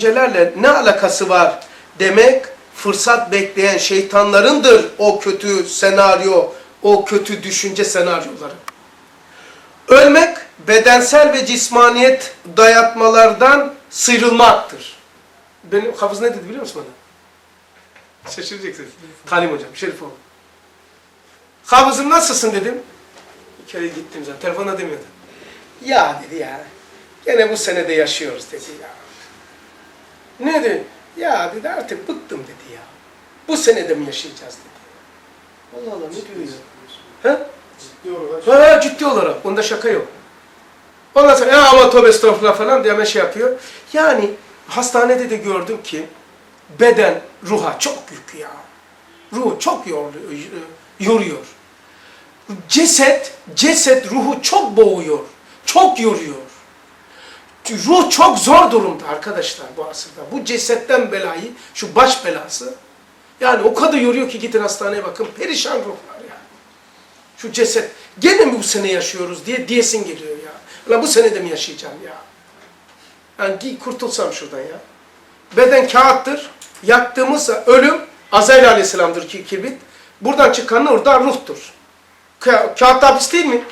düşüncelerle ne alakası var demek fırsat bekleyen şeytanlarındır o kötü senaryo, o kötü düşünce senaryoları. Ölmek bedensel ve cismaniyet dayatmalardan sıyrılmaktır. Benim hafız ne dedi biliyor musun bana? Şaşıracaksınız. Talim hocam, Şerifoğlu. Hafızım nasılsın dedim. Bir kere gittim zaten, telefona demiyordu. Ya dedi ya, gene bu senede yaşıyoruz dedi ya. Ne dedi? Ya dedi artık bıktım dedi ya. Bu senede mi yaşayacağız dedi. Allah Allah ne diyor ya? He? Ciddi olarak. Ha, ciddi olarak. Onda şaka yok. Ondan sonra ya ama tövbe estağfurullah falan diye hemen şey yapıyor. Yani hastanede de gördüm ki beden ruha çok yük ya. Ruhu çok yoruyor. yoruyor. Ceset, ceset ruhu çok boğuyor. Çok yoruyor. Ruh çok zor durumda arkadaşlar bu asırda. Bu cesetten belayı, şu baş belası. Yani o kadar yoruyor ki gidin hastaneye bakın. Perişan ruhlar yani. Şu ceset, gene mi bu sene yaşıyoruz diye diyesin geliyor ya. Ulan bu sene de mi yaşayacağım ya? Yani kurtulsam şuradan ya. Beden kağıttır. Yaktığımızsa ölüm Azrail aleyhisselamdır ki kibrit. Buradan çıkan orada ruhtur. Ka kağıt hapis değil mi?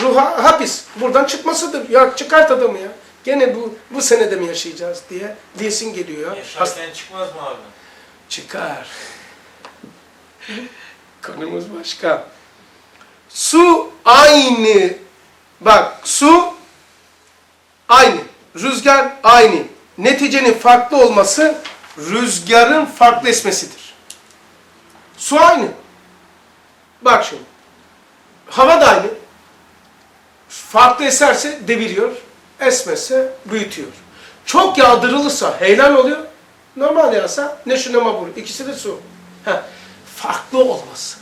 Ruh ha- hapis. Buradan çıkmasıdır. Ya çıkart adamı ya. Gene bu bu senede mi yaşayacağız diye diyesin geliyor Yaşarken çıkmaz mı abi? Çıkar. Konumuz başka. Su aynı. Bak su aynı. Rüzgar aynı. Neticenin farklı olması rüzgarın farklı esmesidir. Su aynı. Bak şimdi. Hava da aynı. Farklı eserse deviriyor. Esmezse büyütüyor. Çok yağdırılırsa heyelan oluyor. Normal yağsa ne şu ne bu. İkisi de su. Ha, farklı olması.